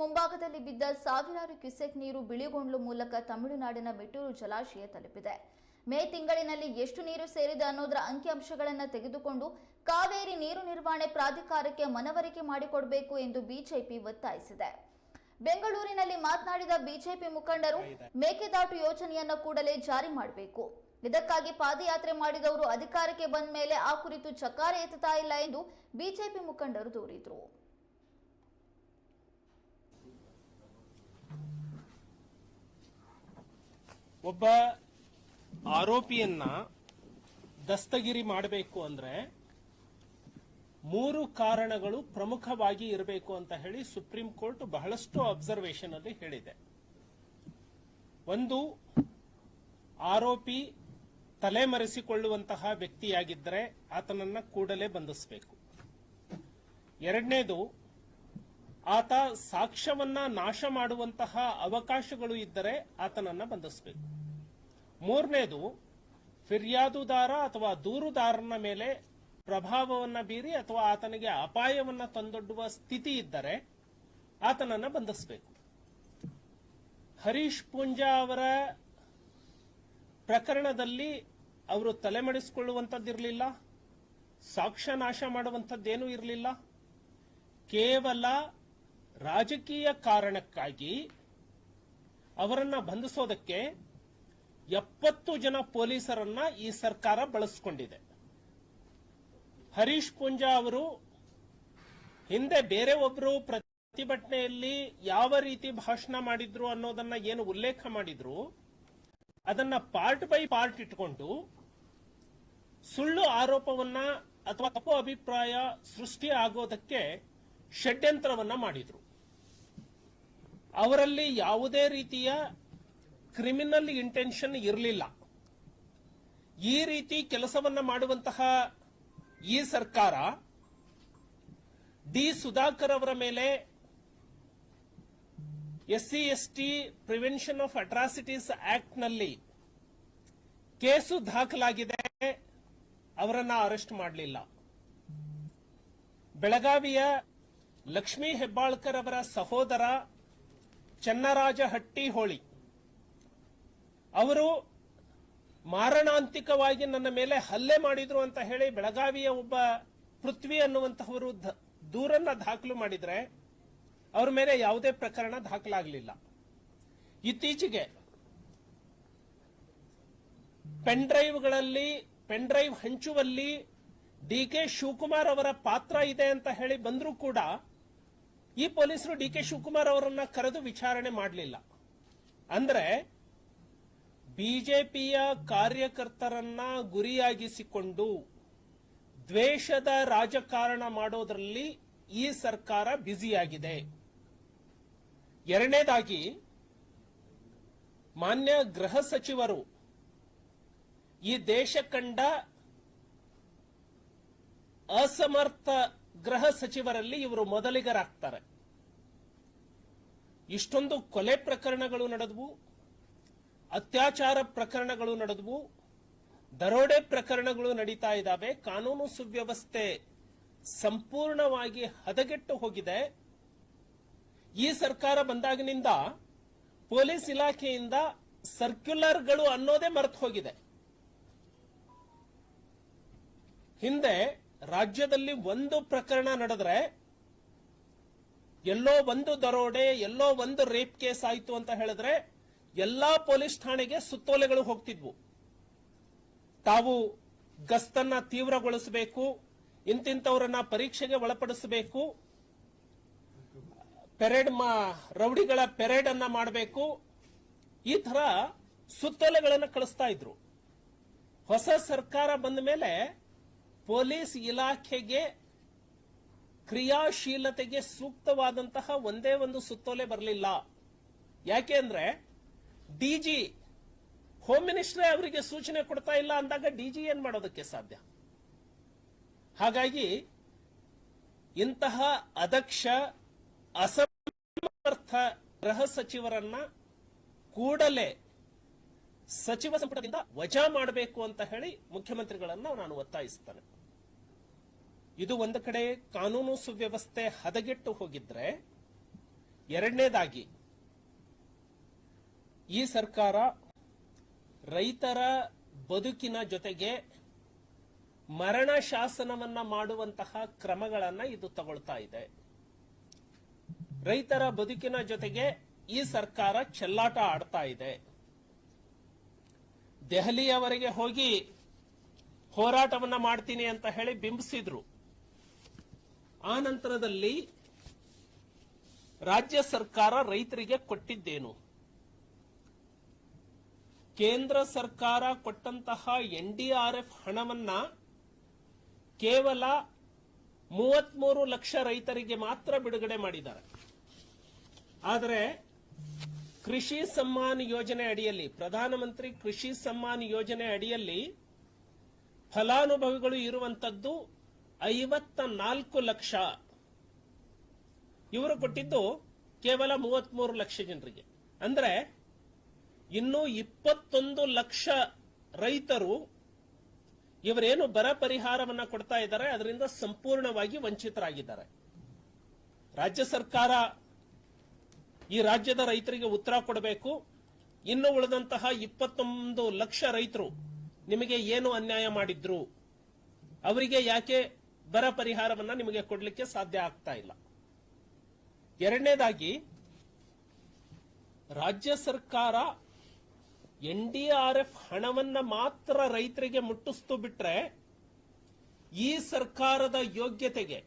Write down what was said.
ಮುಂಭಾಗದಲ್ಲಿ ಬಿದ್ದ ಸಾವಿರಾರು ಕ್ಯೂಸೆಕ್ ನೀರು ಬಿಳಿಗೊಂಡ್ಲು ಮೂಲಕ ತಮಿಳುನಾಡಿನ ಮೆಟ್ಟೂರು ಜಲಾಶಯ ತಲುಪಿದೆ. ಮೇ ತಿಂಗಳಿನಲ್ಲಿ ಎಷ್ಟು ನೀರು ಸೇರಿದೆ ಅನ್ನೋದರ ಅಂಕಿಅಂಶಗಳನ್ನು ತೆಗೆದುಕೊಂಡು ಕಾವೇರಿ ನೀರು ನಿರ್ವಹಣೆ ಪ್ರಾಧಿಕಾರಕ್ಕೆ ಮನವರಿಕೆ ಮಾಡಿಕೊಡಬೇಕು ಎಂದು ಬಿಜೆಪಿ ಒತ್ತಾಯಿಸಿದೆ. ಬೆಂಗಳೂರಿನಲ್ಲಿ ಮಾತನಾಡಿದ ಬಿಜೆಪಿ ಮುಖಂಡರು, ಮೇಕೆದಾಟು ಯೋಜನೆಯನ್ನು ಕೂಡಲೇ ಜಾರಿ ಮಾಡಬೇಕು. ಇದಕ್ಕಾಗಿ ಪಾದಯಾತ್ರೆ ಮಾಡಿದವರು ಅಧಿಕಾರಕ್ಕೆ ಬಂದ ಮೇಲೆ ಆ ಕುರಿತು ಚಕಾರ ಎತ್ತುತ್ತಾ ಇಲ್ಲ ಎಂದು ಬಿಜೆಪಿ ಮುಖಂಡರು ದೂರಿದರು. ಒಬ್ಬ ಆರೋಪಿಯನ್ನ ದಸ್ತಗಿರಿ ಮಾಡಬೇಕು ಅಂದ್ರೆ ಮೂರು ಕಾರಣಗಳು ಪ್ರಮುಖವಾಗಿ ಇರಬೇಕು ಅಂತ ಹೇಳಿ ಸುಪ್ರೀಂ ಕೋರ್ಟ್ ಬಹಳಷ್ಟು ಅಬ್ಸರ್ವೇಷನ್ ಅಲ್ಲಿ ಹೇಳಿದೆ. ಒಂದು, ಆರೋಪಿ ತಲೆಮರೆಸಿಕೊಳ್ಳುವಂತಹ ವ್ಯಕ್ತಿಯಾಗಿದ್ದರೆ ಆತನನ್ನ ಕೂಡಲೇ ಬಂಧಿಸಬೇಕು. ಎರಡನೇದು ಆತ ಸಾಕ್ಷ್ಯವನ್ನ ನಾಶ ಮಾಡುವಂತಹ ಅವಕಾಶಗಳು ಇದ್ದರೆ ಆತನನ್ನ ಬಂಧಿಸಬೇಕು. ಮೂರನೇದು ಫಿರ್ಯಾದುದಾರ ಅಥವಾ ದೂರುದಾರನ ಮೇಲೆ ಪ್ರಭಾವವನ್ನ ಬೀರಿ ಅಥವಾ ಆತನಿಗೆ ಅಪಾಯವನ್ನ ತಂದೊಡ್ಡುವ ಸ್ಥಿತಿ ಇದ್ದರೆ ಆತನನ್ನ ಬಂಧಿಸಬೇಕು. ಹರೀಶ್ ಪೂಂಜಾ ಅವರ ಪ್ರಕರಣದಲ್ಲಿ ಅವರು ತಲೆಮಡಿಸಿಕೊಳ್ಳುವಂಥದ್ದಿರಲಿಲ್ಲ, ಸಾಕ್ಷ್ಯ ನಾಶ ಮಾಡುವಂಥದ್ದೇನೂ ಇರಲಿಲ್ಲ. ಕೇವಲ ರಾಜಕೀಯ ಕಾರಣಕ್ಕಾಗಿ ಅವರನ್ನ ಬಂಧಿಸೋದಕ್ಕೆ ಎಪ್ಪತ್ತು ಜನ ಪೊಲೀಸರನ್ನ ಈ ಸರ್ಕಾರ ಬಳಸಿಕೊಂಡಿದೆ. ಹರೀಶ್ ಪುಂಜಾ ಅವರು ಹಿಂದೆ ಬೇರೆ ಒಬ್ರು ಪ್ರತಿಭಟನೆಯಲ್ಲಿ ಯಾವ ರೀತಿ ಭಾಷಣ ಮಾಡಿದ್ರು ಅನ್ನೋದನ್ನ ಏನು ಉಲ್ಲೇಖ ಮಾಡಿದ್ರು, ಅದನ್ನ ಪಾರ್ಟ್ ಬೈ ಪಾರ್ಟ್ ಇಟ್ಕೊಂಡು ಸುಳ್ಳು ಆರೋಪವನ್ನ ಅಥವಾ ತಪ್ಪು ಅಭಿಪ್ರಾಯ ಸೃಷ್ಟಿ ಆಗೋದಕ್ಕೆ ಷಡ್ಯಂತ್ರವನ್ನ ಮಾಡಿದ್ರು. ಅವರಲ್ಲಿ ಯಾವುದೇ ರೀತಿಯ ಕ್ರಿಮಿನಲ್ ಇಂಟೆನ್ಷನ್ ಇರಲಿಲ್ಲ. ಈ ರೀತಿ ಕೆಲಸವನ್ನ ಮಾಡುವಂತಹ ಈ ಸರ್ಕಾರ ಡಿ ಸುಧಾಕರ್ ಅವರ ಮೇಲೆ SC, ST prevention of atrocities ಆಕ್ಟ್ನಲ್ಲಿ case ದಾಖಲಾಗಿದೆ. ಅವರನ್ನ ಅರೆಸ್ಟ್ ಮಾಡಲಿಲ್ಲ. ಬೆಳಗಾವಿಯ ಲಕ್ಷ್ಮೀ ಹೆಬ್ಬಾಳ್ಕರ್ ಅವರ ಸಹೋದರ ಚನ್ನರಾಜ ಹಟ್ಟಿಹೋಳಿ ಅವರು ಮಾರಣಾಂತಿಕವಾಗಿ ನನ್ನ ಮೇಲೆ ಹಲ್ಲೆ ಮಾಡಿದ್ರು ಅಂತ ಹೇಳಿ ಬೆಳಗಾವಿಯ ಒಬ್ಬ ಪೃಥ್ವಿ ಅನ್ನುವಂತಹವರು ದೂರನ್ನ ದಾಖಲು ಮಾಡಿದ್ರೆ ಅವ್ರ ಮೇಲೆ ಯಾವುದೇ ಪ್ರಕರಣ ದಾಖಲಾಗಲಿಲ್ಲ. ಇತ್ತೀಚೆಗೆ ಪೆನ್ ಡ್ರೈವ್ಗಳಲ್ಲಿ ಪೆನ್ ಡ್ರೈವ್ ಹಂಚುವಲ್ಲಿ ಡಿ ಕೆ ಶಿವಕುಮಾರ್ ಅವರ ಪಾತ್ರ ಇದೆ ಅಂತ ಹೇಳಿ ಬಂದರೂ ಕೂಡ ಈ ಪೊಲೀಸರು ಡಿ ಕೆ ಶಿವಕುಮಾರ್ ಅವರನ್ನ ಕರೆದು ವಿಚಾರಣೆ ಮಾಡಲಿಲ್ಲ. ಅಂದ್ರೆ ಬಿಜೆಪಿಯ ಕಾರ್ಯಕರ್ತರನ್ನ ಗುರಿಯಾಗಿಸಿಕೊಂಡು ದ್ವೇಷದ ರಾಜಕಾರಣ ಮಾಡೋದ್ರಲ್ಲಿ ಈ ಸರ್ಕಾರ ಬ್ಯುಸಿಯಾಗಿದೆ. ಎರಡನೇದಾಗಿ, ಮಾನ್ಯ ಗೃಹ ಸಚಿವರು ಈ ದೇಶ ಕಂಡ ಅಸಮರ್ಥ ಗೃಹ ಸಚಿವರಲ್ಲಿ ಇವರು ಮೊದಲಿಗರಾಗ್ತಾರೆ. ಇಷ್ಟೊಂದು ಕೊಲೆ ಪ್ರಕರಣಗಳು ನಡೆದವು, ಅತ್ಯಾಚಾರ ಪ್ರಕರಣಗಳು ನಡೆದವು, ದರೋಡೆ ಪ್ರಕರಣಗಳು ನಡೀತಾ ಇದ್ದಾವೆ, ಕಾನೂನು ಸುವ್ಯವಸ್ಥೆ ಸಂಪೂರ್ಣವಾಗಿ ಹದಗೆಟ್ಟು ಹೋಗಿದೆ. ಈ ಸರ್ಕಾರ ಬಂದಾಗಿನಿಂದ ಪೊಲೀಸ್ ಇಲಾಖೆಯಿಂದ ಸರ್ಕ್ಯುಲರ್ಗಳು ಅನ್ನೋದೇ ಮರೆತು ಹೋಗಿದೆ. ಹಿಂದೆ ರಾಜ್ಯದಲ್ಲಿ ಒಂದು ಪ್ರಕರಣ ನಡೆದ್ರೆ ಎಲ್ಲೋ ಒಂದು ದರೋಡೆ, ಎಲ್ಲೋ ಒಂದು ರೇಪ್ ಕೇಸ್ ಆಯ್ತು ಅಂತ ಹೇಳಿದ್ರೆ ಎಲ್ಲಾ ಪೊಲೀಸ್ ಠಾಣೆಗೆ ಸುತ್ತೋಲೆಗಳು ಹೋಗ್ತಿದ್ವು. ತಾವು ಗಸ್ತನ್ನ ತೀವ್ರಗೊಳಿಸಬೇಕು ಇಂತಿಂತವರನ್ನ ಪರೀಕ್ಷೆಗೆ ಒಳಪಡಿಸಬೇಕು, ಪೆರೇಡ್ ರೌಡಿಗಳ ಪೆರೇಡ್ ಅನ್ನ ಮಾಡಬೇಕು, ಈ ತರ ಸುತ್ತೋಲೆಗಳನ್ನು ಕಳಿಸ್ತಾ ಇದ್ರು. ಹೊಸ ಸರ್ಕಾರ ಬಂದ ಮೇಲೆ ಪೊಲೀಸ್ ಇಲಾಖೆಗೆ ಕ್ರಿಯಾಶೀಲತೆಗೆ ಸೂಕ್ತವಾದಂತಹ ಒಂದೇ ಒಂದು ಸುತ್ತೋಲೆ ಬರಲಿಲ್ಲ. ಯಾಕೆ ಅಂದ್ರೆ ಡಿಜಿ ಹೋಮ್ ಮಿನಿಸ್ಟ್ರೇ ಅವರಿಗೆ ಸೂಚನೆ ಕೊಡ್ತಾ ಇಲ್ಲ ಅಂದಾಗ ಡಿಜಿ ಏನ್ ಮಾಡೋದಕ್ಕೆ ಸಾಧ್ಯ? ಹಾಗಾಗಿ ಇಂತಹ ಅದಕ್ಷ ಅಸಮರ್ಥ ಗೃಹ ಸಚಿವರನ್ನ ಕೂಡಲೇ ಸಚಿವ ಸಂಪುಟದಿಂದ ವಜಾ ಮಾಡಬೇಕು ಅಂತ ಹೇಳಿ ಮುಖ್ಯಮಂತ್ರಿಗಳನ್ನ ನಾನು ಒತ್ತಾಯಿಸ್ತೇನೆ. ಇದು ಒಂದು ಕಡೆ ಕಾನೂನು ಸುವ್ಯವಸ್ಥೆ ಹದಗೆಟ್ಟು ಹೋಗಿದ್ರೆ ಎರಡನೇದಾಗಿ ಈ ಸರ್ಕಾರ ರೈತರ ಬದುಕಿನ ಜೊತೆಗೆ ಮರಣ ಶಾಸನವನ್ನ ಮಾಡುವಂತಹ ಕ್ರಮಗಳನ್ನ ಇದು ತಗೊಳ್ತಾ ಇದೆ. ರೈತರ ಬದುಕಿನ ಜೊತೆಗೆ ಈ ಸರ್ಕಾರ ಚೆಲ್ಲಾಟ ಆಡ್ತಾ ಇದೆ. ದೆಹಲಿಯವರೆಗೆ ಹೋಗಿ ಹೋರಾಟವನ್ನ ಮಾಡ್ತೀನಿ ಅಂತ ಹೇಳಿ ಬಿಂಬಿಸಿದ್ರು. ಆ ನಂತರದಲ್ಲಿ ರಾಜ್ಯ ಸರ್ಕಾರ ರೈತರಿಗೆ ಕೊಟ್ಟಿದ್ದೇನು? ಕೇಂದ್ರ ಸರ್ಕಾರ ಕೊಟ್ಟಂತಹ ಎನ್ ಡಿ ಆರ್ ಎಫ್ ಹಣವನ್ನ ಕೇವಲ ಮೂವತ್ಮೂರು ಲಕ್ಷ ರೈತರಿಗೆ ಮಾತ್ರ ಬಿಡುಗಡೆ ಮಾಡಿದ್ದಾರೆ. ಆದರೆ ಕೃಷಿ ಸಮ್ಮಾನ್ ಯೋಜನೆ ಅಡಿಯಲ್ಲಿ, ಪ್ರಧಾನಮಂತ್ರಿ ಕೃಷಿ ಸಮ್ಮಾನ್ ಯೋಜನೆ ಅಡಿಯಲ್ಲಿ ಫಲಾನುಭವಿಗಳು ಇರುವಂತದ್ದು ಐವತ್ತ ನಾಲ್ಕು ಲಕ್ಷ. ಇವರು ಕೊಟ್ಟಿದ್ದು ಕೇವಲ ಮೂವತ್ಮೂರು ಲಕ್ಷ ಜನರಿಗೆ. ಅಂದ್ರೆ ಇನ್ನು ಇಪ್ಪತ್ತೊಂದು ಲಕ್ಷ ರೈತರು ಇವರೇನು ಬರ ಪರಿಹಾರವನ್ನ ಕೊಡ್ತಾ ಇದ್ದಾರೆ, ಅದರಿಂದ ಸಂಪೂರ್ಣವಾಗಿ ವಂಚಿತರಾಗಿದ್ದಾರೆ. ರಾಜ್ಯ ಸರ್ಕಾರ ಈ ರಾಜ್ಯದ ರೈತರಿಗೆ ಉತ್ತರ ಕೊಡಬೇಕು. ಇನ್ನು ಉಳಿದಂತಹ ಇಪ್ಪತ್ತೊಂದು ಲಕ್ಷ ರೈತರು ನಿಮಗೆ ಏನು ಅನ್ಯಾಯ ಮಾಡಿದ್ರು? ಅವರಿಗೆ ಯಾಕೆ ಬರ ಪರಿಹಾರವನ್ನ ನಿಮಗೆ ಕೊಡಲಿಕ್ಕೆ ಸಾಧ್ಯ ಆಗ್ತಾ ಇಲ್ಲ? ಎರಡನೇದಾಗಿ, ರಾಜ್ಯ ಸರ್ಕಾರ ಎನ್ ಡಿ ಆರ್ ಎಫ್ ಹಣವನ್ನ ಮಾತ್ರ ರೈತರಿಗೆ ಮುಟ್ಟಿಸ್ತು ಬಿಟ್ರೆ ಈ ಸರ್ಕಾರದ ಯೋಗ್ಯತೆಗೆ